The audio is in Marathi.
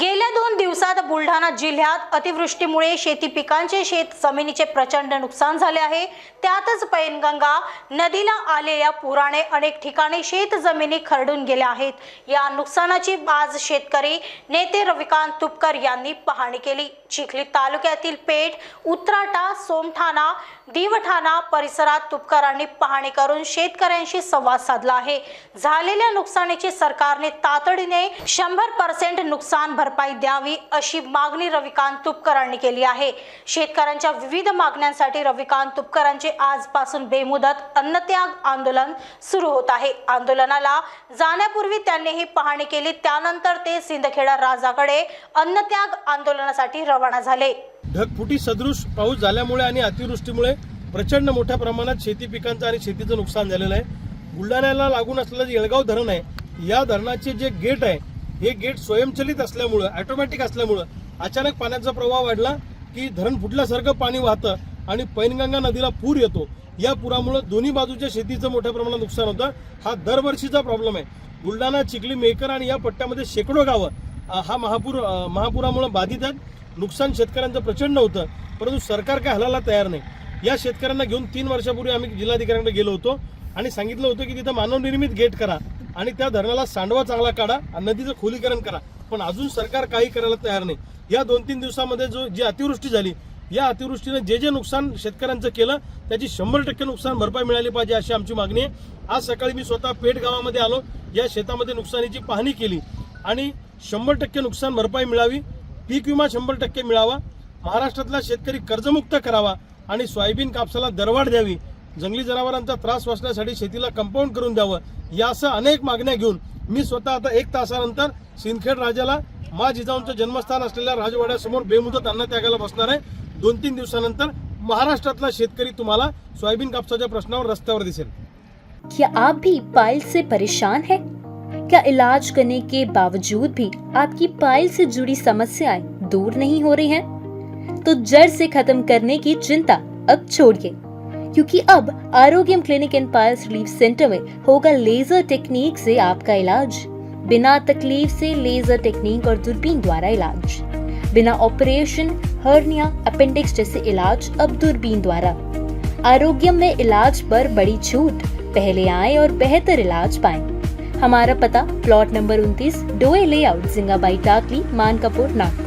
गेल्या दोन दिवसात बुलढाणा जिल्ह्यात अतिवृष्टीमुळे शेती पिकांचे शेत जमिनीचे प्रचंड नुकसान झाले आहे. त्यातच पैनगंगा नदीला आलेल्या पुराने अनेक ठिकाणी शेत जमिनी खरडून गेल्या आहेत. या नुकसानाची बाज शेतकरी नेते रविकांत तुपकर यांनी पाहणी केली. चिखली तालुक्यातील पेठ उत्राटा सोमठाणा दिवठाणा परिसरात तुपकरांनी पाहणी करून शेतकऱ्यांशी संवाद साधला आहे. झालेल्या नुकसानीची सरकारने तातडीने शंभर पर्सेंट नुकसान भरपाई द्यावी अशी मागणी रविकांत तुपकरांनी केली आहे. शेतकऱ्यांच्या विविध मागण्यांसाठी रविकांत तुपकरांचे आजपासून बेमुदत अन्नत्याग आंदोलन सुरू होत आहे. आंदोलनाला जाण्यापूर्वी त्यांनी ही पाहणी केली त्यानंतर ते सिंदखेडा राजाकडे अन्नत्याग आंदोलनासाठी रवाना झाले. ढगफुटी सदृश पाऊस झाल्यामुळे आणि अतिवृष्टीमुळे प्रचंड मोठ्या प्रमाणात शेती पिकांचं आणि शेतीचं नुकसान झालेलं आहे. बुलढाण्याला लागून असलेलं जे येळगाव धरण आहे. या धरणाचे जे गेट आहे हे गेट स्वयंचलित असल्यामुळं ॲटोमॅटिक असल्यामुळं अचानक पाण्याचा प्रवाह वाढला की धरण फुटल्यासारखं पाणी वाहतं आणि पैनगंगा नदीला पूर येतो. या पुरामुळं दोन्ही बाजूच्या शेतीचं मोठ्या प्रमाणात नुकसान होतं. हा दरवर्षीचा प्रॉब्लेम आहे. बुलढाणा चिखली मेकर आणि या पट्ट्यामध्ये शेकडो गावं हा महापूर महापुरामुळं महापुरामुळे बाधित आहेत. नुकसान शेतकऱ्यांचं प्रचंड होतं. परंतु सरकार काय हलायला तयार नाही. या शेतकऱ्यांना घेऊन तीन वर्षापूर्वी आम्ही जिल्हाधिकाऱ्यांकडे गेलो होतो आणि सांगितलं होतं की तिथं मानवनिर्मित गेट करा. आणि त्या धरणाला सांडवा चांगला काढा आणि नदीचं खोलीकरण करा. पण अजून सरकार काही करायला तयार नाही. या दोन तीन दिवसामध्ये जो जी अतिवृष्टी झाली या अतिवृष्टीने जे जे नुकसान शेतकऱ्यांचं केलं त्याची शंभर टक्के नुकसान भरपाई मिळाली पाहिजे अशी आमची मागणी आहे. आज सकाळी मी स्वतः पेठ गावामध्ये आलो. या शेतामध्ये नुकसानीची पाहणी केली आणि शंभर टक्के नुकसान भरपाई मिळावी पीक विमा शंभर टक्के मिळावा महाराष्ट्रातला शेतकरी कर्जमुक्त करावा आणि सोयाबीन कापसाला दरवाढ द्यावी जंगली जनावरांचा त्रास वाचण्यासाठी करून द्यावं, यासह अनेक मागण्या घेऊन मी स्वतः आता एक तासानंतर सिंदखेड राजाला मा जिजाऊंचं जन्मस्थान असलेल्या बेमुदत अन्नत्यागाला बसणार आहे. दोन तीन दिवसानंतर महाराष्ट्रातला शेतकरी तुम्हाला सोयाबीन कापसाच्या प्रश्नावर रस्त्यावर दिसेल. क्या आप भी पाइल से परेशान है? क्या इलाज करने के बावजूद भी आपकी पाइल से जुड़ी समस्याएँ दूर नहीं हो रही हैं? तो जड़ से खत्म करने की चिंता अब छोड़िए। क्योंकि अब Arogyam clinic and piles relief centre में होगा लेजर टेक्निक से आपका इलाज। बिना तकलीफ़ से लेजर टेक्निक और दूरबीन द्वारा इलाज। बिना ऑपरेशन, हर्निया, अपेंडिक्स जैसे इलाज, अब दूरबीन द्वारा। आरोग्यम में इलाज पर बड़ी छूट। पहले आए और बेहतर इलाज पाएँ। हमारा पता, प्लॉट नंबर 29 डोए लेआउट, जिंगाबाई, टाकली, मानकापुर, नागपुर।